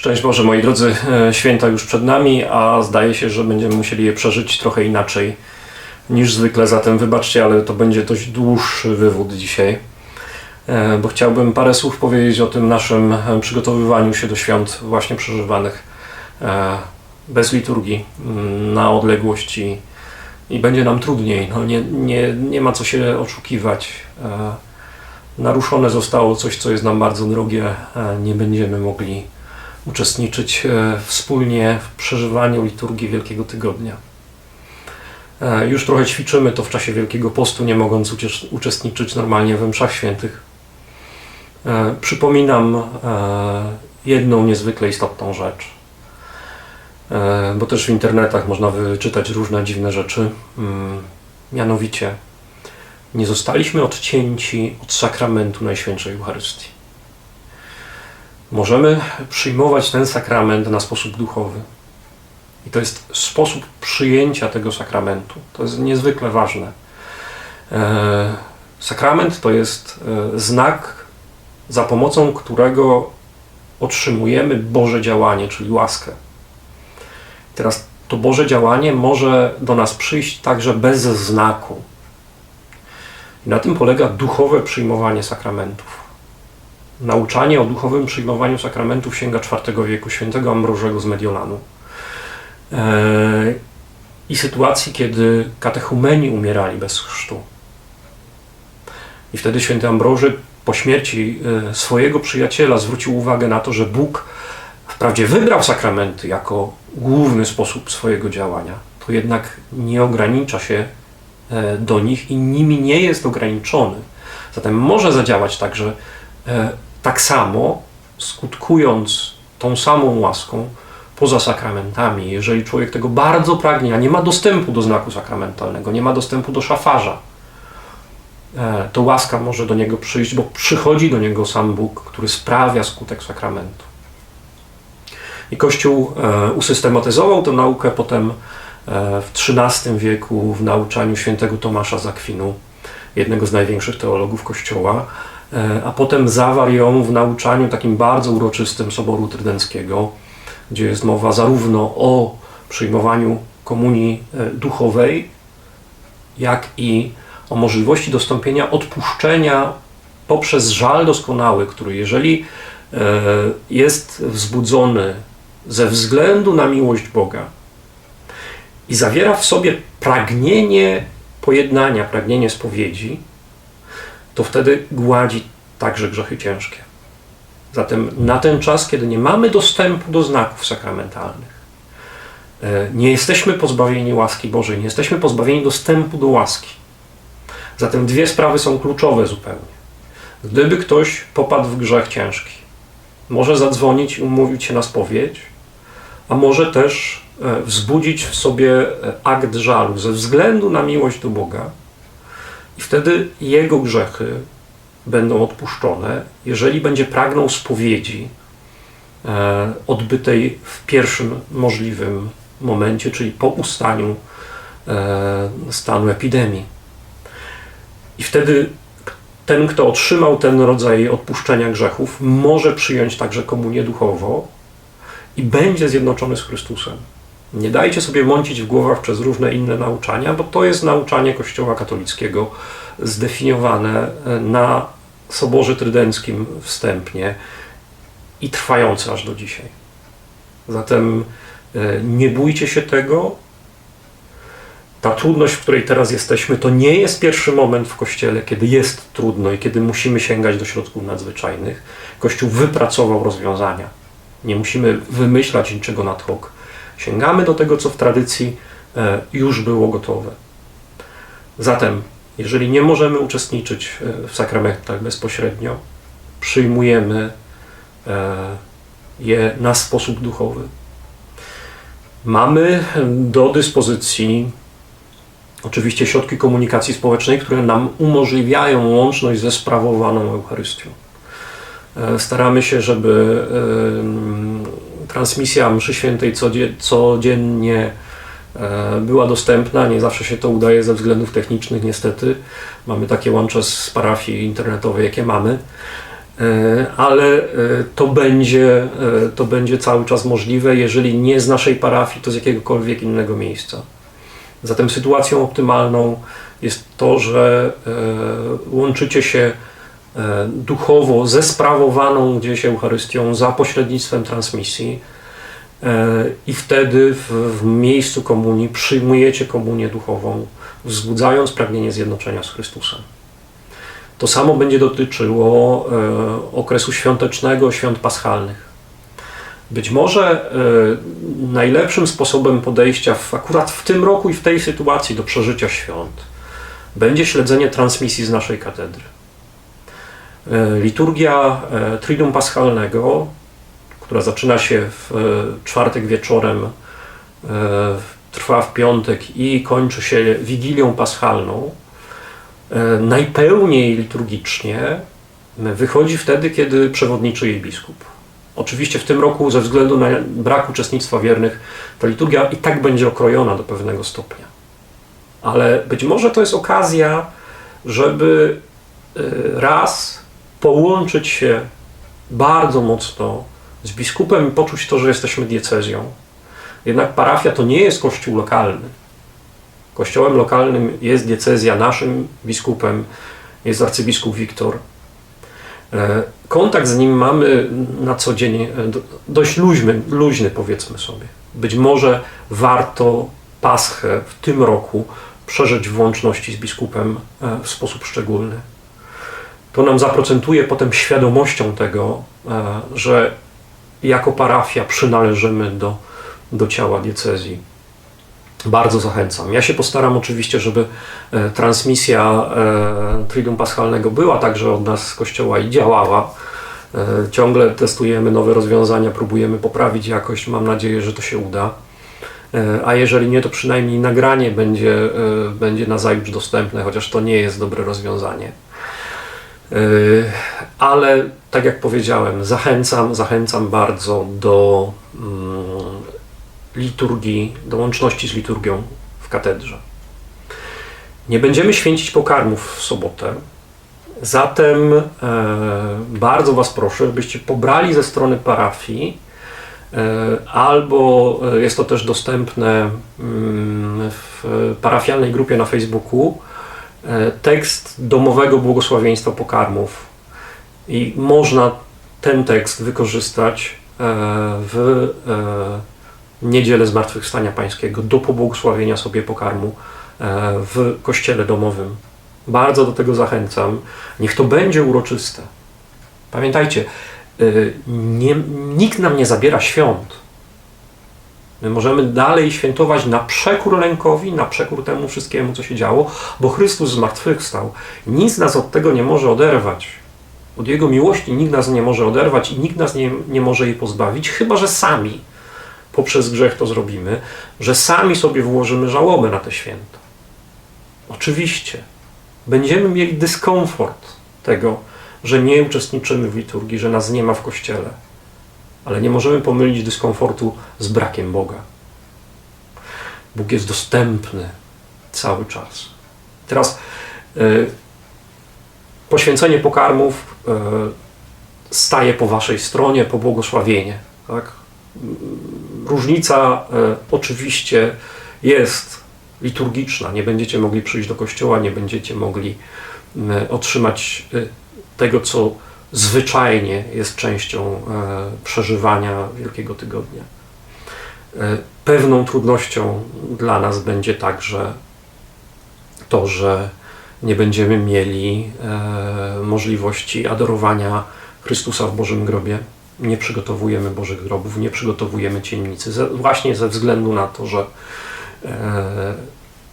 Szczęść Boże, moi drodzy, e, święta już przed nami, a zdaje się, że będziemy musieli je przeżyć trochę inaczej niż zwykle. Zatem wybaczcie, ale to będzie dość dłuższy wywód dzisiaj, e, bo chciałbym parę słów powiedzieć o tym naszym e, przygotowywaniu się do świąt właśnie przeżywanych bez liturgii, mm, na odległość i, będzie nam trudniej. No nie, nie, nie ma co się oszukiwać. Naruszone zostało coś, co jest nam bardzo drogie. Nie będziemy mogli uczestniczyć e, wspólnie w przeżywaniu liturgii Wielkiego Tygodnia. E, Już trochę ćwiczymy to w czasie Wielkiego Postu, nie mogąc uczestniczyć normalnie we mszach świętych. E, Przypominam jedną niezwykle istotną rzecz, bo też w internetach można wyczytać różne dziwne rzeczy. Mm, Mianowicie, nie zostaliśmy odcięci od sakramentu Najświętszej Eucharystii. Możemy przyjmować ten sakrament na sposób duchowy. I to jest sposób przyjęcia tego sakramentu. To jest niezwykle ważne. E, Sakrament to jest e, znak, za pomocą którego otrzymujemy Boże działanie, czyli łaskę. Teraz to Boże działanie może do nas przyjść także bez znaku. I na tym polega duchowe przyjmowanie sakramentów. Nauczanie o duchowym przyjmowaniu sakramentów sięga IV wieku świętego Ambrożego z Mediolanu. Eee, I sytuacji, kiedy katechumeni umierali bez chrztu. I wtedy święty Ambroży po śmierci e, swojego przyjaciela zwrócił uwagę na to, że Bóg wprawdzie wybrał sakramenty jako główny sposób swojego działania, to jednak nie ogranicza się e, do nich i nimi nie jest ograniczony. Zatem może zadziałać także e, tak samo, skutkując tą samą łaską poza sakramentami. Jeżeli człowiek tego bardzo pragnie, a nie ma dostępu do znaku sakramentalnego, nie ma dostępu do szafarza, e, to łaska może do niego przyjść, bo przychodzi do niego sam Bóg, który sprawia skutek sakramentu. I Kościół e, usystematyzował tę naukę potem e, w XIII wieku w nauczaniu świętego Tomasza z Akwinu, jednego z największych teologów Kościoła, a potem zawarł ją w nauczaniu takim bardzo uroczystym Soboru Trydenckiego, gdzie jest mowa zarówno o przyjmowaniu komunii e, duchowej, jak i o możliwości dostąpienia odpuszczenia poprzez żal doskonały, który jeżeli e, jest wzbudzony ze względu na miłość Boga i zawiera w sobie pragnienie pojednania, pragnienie spowiedzi, to wtedy gładzi także grzechy ciężkie. Zatem na ten czas, kiedy nie mamy dostępu do znaków sakramentalnych, e, nie jesteśmy pozbawieni łaski Bożej, nie jesteśmy pozbawieni dostępu do łaski. Zatem dwie sprawy są kluczowe zupełnie. Gdyby ktoś popadł w grzech ciężki, może zadzwonić i umówić się na spowiedź, a może też e, wzbudzić w sobie e, akt żalu ze względu na miłość do Boga, i wtedy jego grzechy będą odpuszczone, jeżeli będzie pragnął spowiedzi e, odbytej w pierwszym możliwym momencie, czyli po ustaniu e, stanu epidemii. I wtedy ten, kto otrzymał ten rodzaj odpuszczenia grzechów, może przyjąć także komunię duchowo i będzie zjednoczony z Chrystusem. Nie dajcie sobie mącić w głowach przez różne inne nauczania, bo to jest nauczanie Kościoła katolickiego zdefiniowane e, na Soborze Trydenckim wstępnie i trwające aż do dzisiaj. Zatem e, nie bójcie się tego. Ta trudność, w której teraz jesteśmy, to nie jest pierwszy moment w Kościele, kiedy jest trudno i kiedy musimy sięgać do środków nadzwyczajnych. Kościół wypracował rozwiązania. Nie musimy wymyślać niczego nad hoc. Sięgamy do tego, co w tradycji e, już było gotowe. Zatem, jeżeli nie możemy uczestniczyć e, w sakramentach bezpośrednio, przyjmujemy e, je na sposób duchowy. Mamy do dyspozycji oczywiście środki komunikacji społecznej, które nam umożliwiają łączność ze sprawowaną Eucharystią. Staramy się, żeby transmisja mszy świętej codzie- codziennie e, była dostępna. Nie zawsze się to udaje ze względów technicznych, niestety. Mamy takie łącze z parafii internetowej, jakie mamy. E, ale e, to będzie, to będzie cały czas możliwe, jeżeli nie z naszej parafii, to z jakiegokolwiek innego miejsca. Zatem sytuacją optymalną jest to, że łączycie się duchowo ze sprawowaną gdzieś Eucharystią za pośrednictwem transmisji i wtedy w, w miejscu komunii przyjmujecie komunię duchową, wzbudzając pragnienie zjednoczenia z Chrystusem. To samo będzie dotyczyło e, okresu świątecznego, świąt paschalnych. Być może e, najlepszym sposobem podejścia w, akurat w tym roku i w tej sytuacji do przeżycia świąt będzie śledzenie transmisji z naszej katedry. E, liturgia Triduum Paschalnego, która zaczyna się w czwartek wieczorem, trwa w piątek i kończy się Wigilią Paschalną, E, najpełniej liturgicznie wychodzi wtedy, kiedy przewodniczy jej biskup. Oczywiście w tym roku, ze względu na brak uczestnictwa wiernych, ta liturgia i tak będzie okrojona do pewnego stopnia. Ale być może to jest okazja, żeby e, raz połączyć się bardzo mocno z biskupem i poczuć to, że jesteśmy diecezją. Jednak parafia to nie jest kościół lokalny. Kościołem lokalnym jest diecezja, naszym biskupem jest arcybiskup Wiktor. E, kontakt z nim mamy na co dzień e, dość luźny, luźny powiedzmy sobie. Być może warto Paschę w tym roku przeżyć w łączności z biskupem e, w sposób szczególny. To nam zaprocentuje potem świadomością tego, że jako parafia przynależymy do, do ciała diecezji. Bardzo zachęcam. Ja się postaram oczywiście, żeby e, transmisja e, Triduum Paschalnego była także od nas z Kościoła i działała. E, ciągle testujemy nowe rozwiązania, próbujemy poprawić jakość. Mam nadzieję, że to się uda. A jeżeli nie, to przynajmniej nagranie będzie, będzie na zajutrz dostępne, chociaż to nie jest dobre rozwiązanie. Ale tak jak powiedziałem, zachęcam, zachęcam bardzo do mm, liturgii, do łączności z liturgią w katedrze. Nie będziemy święcić pokarmów w sobotę, zatem e, bardzo Was proszę, byście pobrali ze strony parafii, e, albo e, jest to też dostępne mm, w parafialnej grupie na Facebooku, e, tekst domowego błogosławieństwa pokarmów. I można ten tekst wykorzystać e, w e, niedzielę Zmartwychwstania Pańskiego do pobłogosławienia sobie pokarmu e, w kościele domowym. Bardzo do tego zachęcam. Niech to będzie uroczyste. Pamiętajcie, e, nie, nikt nam nie zabiera świąt. My możemy dalej świętować na przekór lękowi, na przekór temu wszystkiemu, co się działo, bo Chrystus zmartwychwstał. Nic nas od tego nie może oderwać. Od Jego miłości nikt nas nie może oderwać i nikt nas nie, nie może jej pozbawić, chyba że sami poprzez grzech to zrobimy, że sami sobie włożymy żałobę na te święta. Oczywiście będziemy mieli dyskomfort tego, że nie uczestniczymy w liturgii, że nas nie ma w kościele, ale nie możemy pomylić dyskomfortu z brakiem Boga. Bóg jest dostępny cały czas. Teraz y, poświęcenie pokarmów y, staje po waszej stronie, po błogosławienie. Tak? różnica e, oczywiście jest liturgiczna. Nie będziecie mogli przyjść do kościoła, nie będziecie mogli otrzymać e, tego, co zwyczajnie jest częścią e, przeżywania Wielkiego Tygodnia. Pewną trudnością dla nas będzie także to, że nie będziemy mieli możliwości adorowania Chrystusa w Bożym grobie nie przygotowujemy Bożych grobów, nie przygotowujemy ciemnicy, właśnie ze względu na to, że, e,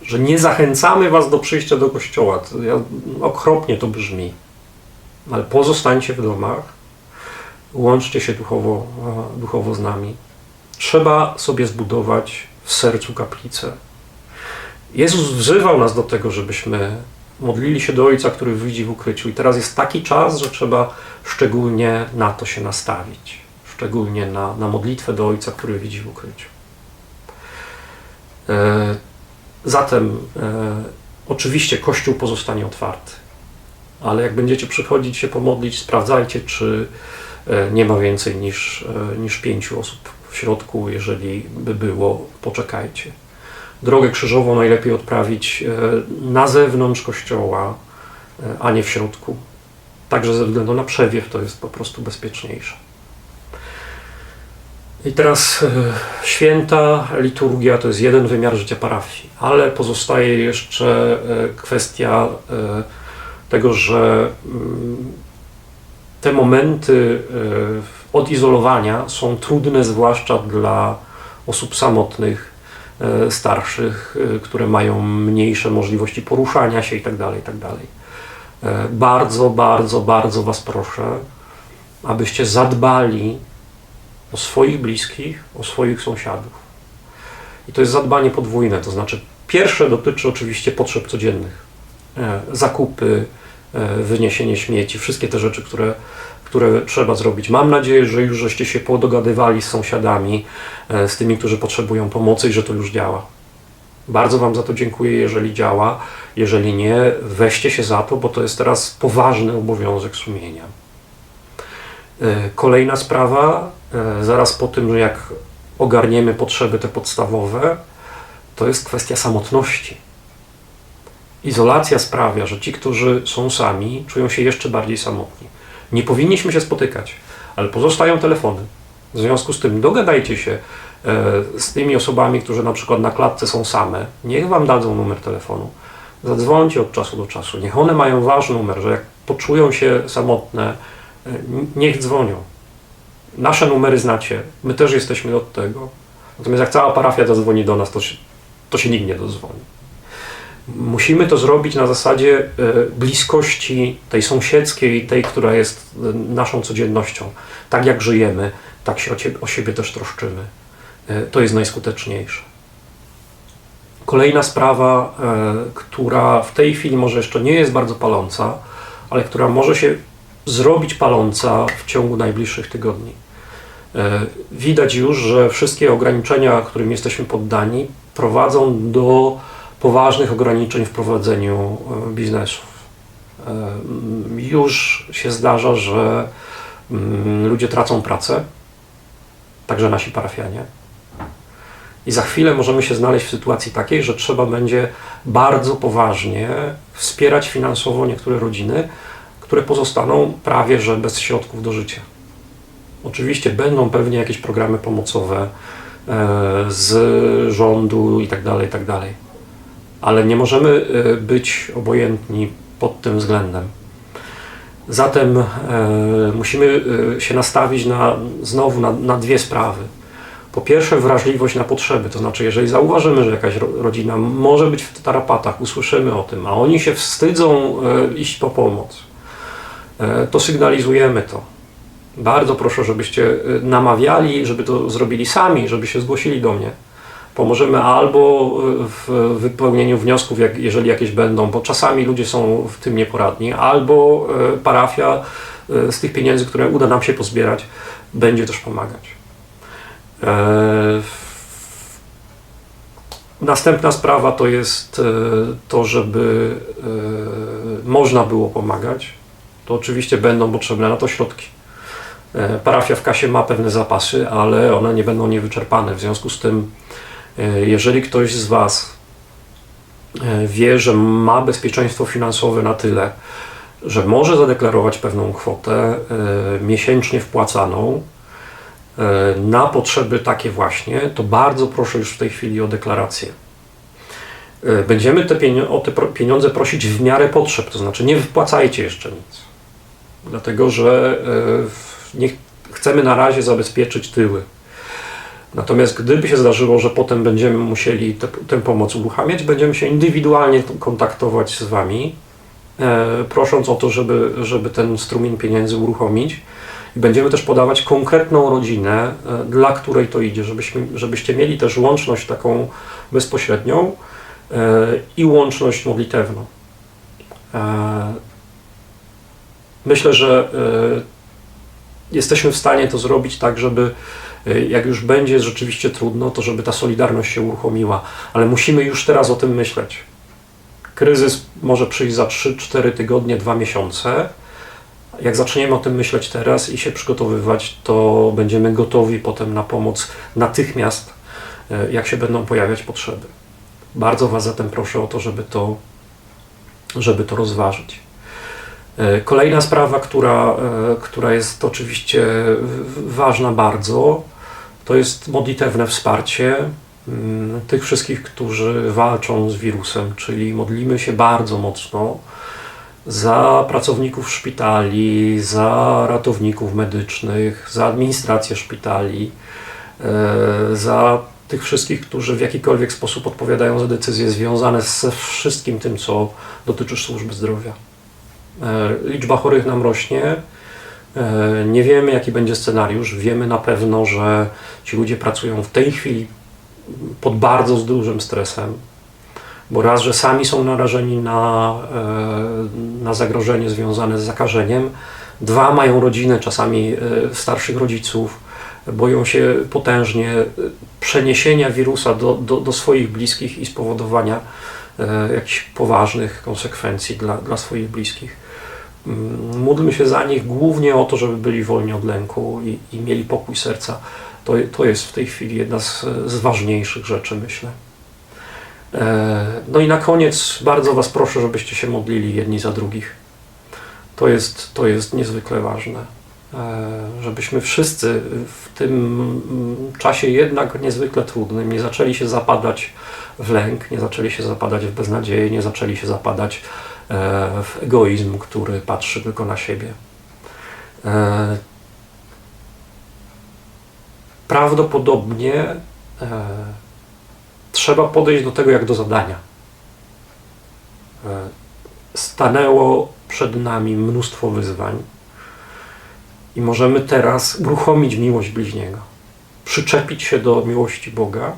że nie zachęcamy Was do przyjścia do kościoła. Ja, okropnie to brzmi, ale pozostańcie w domach, łączcie się duchowo, e, duchowo z nami. Trzeba sobie zbudować w sercu kaplicę. Jezus wzywał nas do tego, żebyśmy modlili się do Ojca, który widzi w ukryciu. I teraz jest taki czas, że trzeba szczególnie na to się nastawić. Szczególnie na, na modlitwę do Ojca, który widzi w ukryciu. E, zatem e, oczywiście Kościół pozostanie otwarty. Ale jak będziecie przychodzić się pomodlić, sprawdzajcie, czy e, nie ma więcej niż, e, niż pięciu osób w środku. Jeżeli by było, poczekajcie. Drogę krzyżową najlepiej odprawić e, na zewnątrz kościoła, a nie w środku. Także ze względu na przewiew to jest po prostu bezpieczniejsze. I teraz święta, liturgia to jest jeden wymiar życia parafii, ale pozostaje jeszcze kwestia tego, że mm, te momenty e, odizolowania są trudne, zwłaszcza dla osób samotnych, e, starszych, które mają mniejsze możliwości poruszania się itd. itd. E, Bardzo, bardzo, bardzo Was proszę, abyście zadbali o swoich bliskich, o swoich sąsiadów. I to jest zadbanie podwójne, to znaczy pierwsze dotyczy oczywiście potrzeb codziennych. E, Zakupy, wyniesienie śmieci, wszystkie te rzeczy, które, które trzeba zrobić. Mam nadzieję, że już żeście się podogadywali z sąsiadami, e, z tymi, którzy potrzebują pomocy i że to już działa. Bardzo Wam za to dziękuję, jeżeli działa. Jeżeli nie, weźcie się za to, bo to jest teraz poważny obowiązek sumienia. E, Kolejna sprawa, e, zaraz po tym, jak ogarniemy potrzeby te podstawowe, to jest kwestia samotności. Izolacja sprawia, że ci, którzy są sami, czują się jeszcze bardziej samotni. Nie powinniśmy się spotykać, ale pozostają telefony. W związku z tym dogadajcie się e, z tymi osobami, którzy na przykład na klatce są same. Niech wam dadzą numer telefonu. Zadzwońcie od czasu do czasu. Niech one mają wasz numer, że jak poczują się samotne, e, niech dzwonią. Nasze numery znacie. My też jesteśmy od tego. Natomiast jak cała parafia zadzwoni do nas, to się, to się nikt nie dozwoni. Musimy to zrobić na zasadzie e, bliskości tej sąsiedzkiej, tej, która jest e, naszą codziennością. Tak jak żyjemy, tak się o, ciebie, o siebie też troszczymy. E, To jest najskuteczniejsze. Kolejna sprawa, która w tej chwili może jeszcze nie jest bardzo paląca, ale która może się zrobić paląca w ciągu najbliższych tygodni. Widać już, że wszystkie ograniczenia, którym jesteśmy poddani, prowadzą do poważnych ograniczeń w prowadzeniu e, biznesów. E, Już się zdarza, że ludzie tracą pracę, także nasi parafianie. I za chwilę możemy się znaleźć w sytuacji takiej, że trzeba będzie bardzo poważnie wspierać finansowo niektóre rodziny, które pozostaną prawie że bez środków do życia. Oczywiście będą pewnie jakieś programy pomocowe e, z rządu i tak dalej, i tak dalej. Ale nie możemy e, być obojętni pod tym względem. Zatem e, musimy e, się nastawić na, znowu na, na dwie sprawy. Po pierwsze, wrażliwość na potrzeby, to znaczy, jeżeli zauważymy, że jakaś ro- rodzina może być w tarapatach, usłyszymy o tym, a oni się wstydzą iść po pomoc, to sygnalizujemy to. Bardzo proszę, żebyście namawiali, żeby to zrobili sami, żeby się zgłosili do mnie. Pomożemy albo e, w wypełnieniu wniosków, jak, jeżeli jakieś będą, bo czasami ludzie są w tym nieporadni, albo e, parafia e, z tych pieniędzy, które uda nam się pozbierać, będzie też pomagać. Następna sprawa to jest to, żeby można było pomagać. To oczywiście będą potrzebne na to środki. Parafia w kasie ma pewne zapasy, ale one nie będą niewyczerpane. W związku z tym, jeżeli ktoś z Was e, wie, że ma bezpieczeństwo finansowe na tyle, że może zadeklarować pewną kwotę e, miesięcznie wpłacaną, e, na potrzeby takie właśnie, to bardzo proszę już w tej chwili o deklarację. E, Będziemy te o te pieniądze prosić w miarę potrzeb, to znaczy nie wypłacajcie jeszcze nic. Dlatego, że e, w- nie ch- chcemy na razie zabezpieczyć tyły. Natomiast gdyby się zdarzyło, że potem będziemy musieli te, tę pomoc uruchamiać, będziemy się indywidualnie kontaktować z Wami, e, prosząc o to, żeby, żeby ten strumień pieniędzy uruchomić. I będziemy też podawać konkretną rodzinę, e, dla której to idzie, żebyśmy, żebyście mieli też łączność taką bezpośrednią e, i łączność modlitewną. E, Myślę, że e, jesteśmy w stanie to zrobić tak, żeby e, jak już będzie rzeczywiście trudno, to żeby ta solidarność się uruchomiła, ale musimy już teraz o tym myśleć. Kryzys może przyjść za 3-4 tygodnie, 2 miesiące. Jak zaczniemy o tym myśleć teraz i się przygotowywać, to będziemy gotowi potem na pomoc natychmiast, e, jak się będą pojawiać potrzeby. Bardzo Was zatem proszę o to, żeby to, żeby to rozważyć. E, Kolejna sprawa, która, e, która jest oczywiście ważna bardzo, to jest modlitewne wsparcie mm, tych wszystkich, którzy walczą z wirusem, czyli modlimy się bardzo mocno za pracowników szpitali, za ratowników medycznych, za administrację szpitali, e, za tych wszystkich, którzy w jakikolwiek sposób odpowiadają za decyzje związane ze wszystkim tym, co dotyczy służby zdrowia. E, Liczba chorych nam rośnie. E, Nie wiemy, jaki będzie scenariusz. Wiemy na pewno, że ci ludzie pracują w tej chwili pod bardzo dużym stresem, bo raz, że sami są narażeni na, e, na zagrożenie związane z zakażeniem, dwa, mają rodzinę, czasami starszych rodziców, boją się potężnie przeniesienia wirusa do, do, do swoich bliskich i spowodowania jakichś poważnych konsekwencji dla, dla swoich bliskich. Módlmy się za nich głównie o to, żeby byli wolni od lęku i, i mieli pokój serca. To, to jest w tej chwili jedna z, z ważniejszych rzeczy, myślę. E, No i na koniec bardzo Was proszę, żebyście się modlili jedni za drugich. To jest, to jest niezwykle ważne. E, Żebyśmy wszyscy w tym czasie jednak niezwykle trudnym nie zaczęli się zapadać w lęk, nie zaczęli się zapadać w beznadzieję, nie zaczęli się zapadać w egoizm, który patrzy tylko na siebie. E, Prawdopodobnie e, trzeba podejść do tego jak do zadania. E, Stanęło przed nami mnóstwo wyzwań i możemy teraz uruchomić miłość bliźniego, przyczepić się do miłości Boga,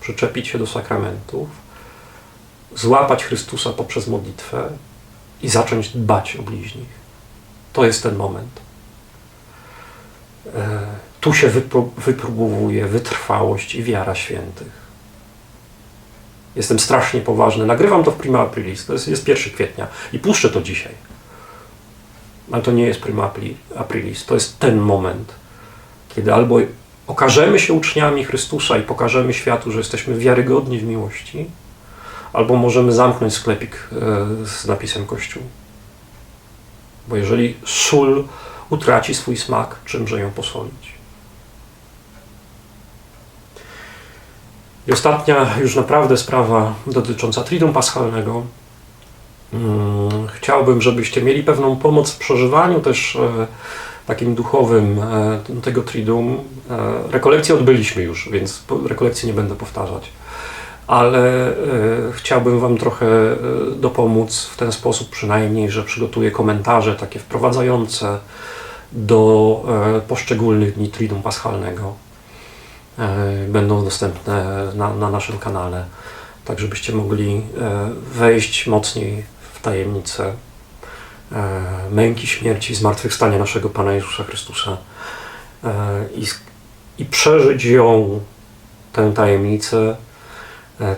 przyczepić się do sakramentów, złapać Chrystusa poprzez modlitwę i zacząć dbać o bliźnich. To jest ten moment. E, Tu się wypró- wypróbowuje wytrwałość i wiara świętych. Jestem strasznie poważny. Nagrywam to w prima aprilis. To jest, jest 1 kwietnia i puszczę to dzisiaj. Ale to nie jest prima apri- aprilis. To jest ten moment, kiedy albo okażemy się uczniami Chrystusa i pokażemy światu, że jesteśmy wiarygodni w miłości, albo możemy zamknąć sklepik e, z napisem Kościół. Bo jeżeli sól utraci swój smak, czymże ją posolić? I ostatnia już naprawdę sprawa dotycząca Triduum Paschalnego. Mm, Chciałbym, żebyście mieli pewną pomoc w przeżywaniu też e, takim duchowym e, tego Triduum. Rekolekcje odbyliśmy już, więc rekolekcji nie będę powtarzać. Ale e, chciałbym Wam trochę e, dopomóc w ten sposób przynajmniej, że przygotuję komentarze takie wprowadzające do e, poszczególnych dni Triduum Paschalnego. E, Będą dostępne na, na naszym kanale, tak żebyście mogli e, wejść mocniej w tajemnicę e, męki, śmierci, zmartwychwstania naszego Pana Jezusa Chrystusa e, i, i przeżyć ją, tę tajemnicę,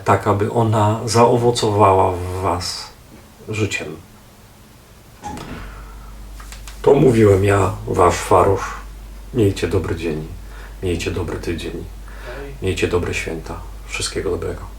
tak aby ona zaowocowała w Was życiem. To mówiłem ja, Wasz Farosz. Miejcie dobry dzień, miejcie dobry tydzień, miejcie dobre święta. Wszystkiego dobrego.